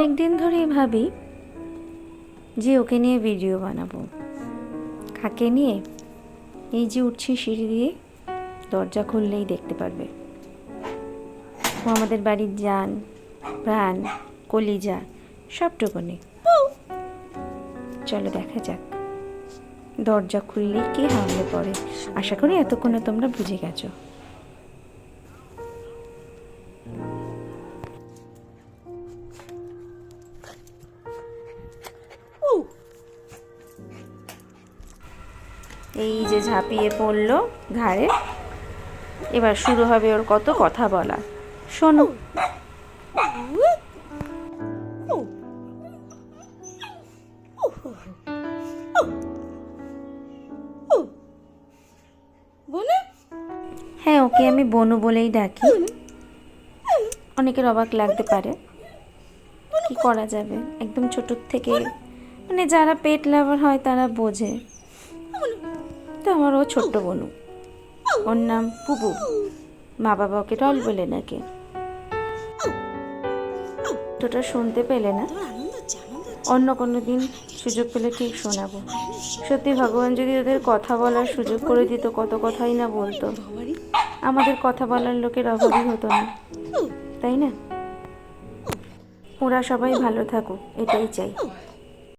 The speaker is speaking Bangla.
অনেক দিন ধরেই ভাবি যে ওকে নিয়ে ভিডিও বানাবো। কাকে নিয়ে? এই যে উঠছি সিঁড়ি দিয়ে, দরজা খুললেই দেখতে পারবে। ও আমাদের বাড়ির যান প্রাণ, কলিজা সবটুকুনি চলো দেখা যাক। দরজা খুললেই কে হামলে পড়ে? আশা করি এতক্ষণে তোমরা বুঝে গেছো। এই যে ঝাঁপিয়ে পড়ল ঘাড়ে। এবার শুরু হবে ওর কত কথা বলা শোনো। হ্যাঁ ওকে আমি বনু বলেই ডাকি। অনেকের অবাক লাগতে পারে। কি করা যাবে? একদম ছোটোর থেকে মানে যারা পেট লাভার হয় তারা বোঝে। তো আমার ও ছোট্ট বনু। ওর নাম পুপু মা বাবা ওকে টল বলে নাকি তোটা শুনতে পেলে না? অন্য কোনো দিন সুযোগ পেলে ঠিক শোনাবো। সত্যি ভগবান যদি ওদের কথা বলার সুযোগ করে দিত, কত কথাই না বলতো। আমাদের কথা বলার লোকের অভাবই হতো না। তাই না? ওরা সবাই ভালো থাকুক, এটাই চাই।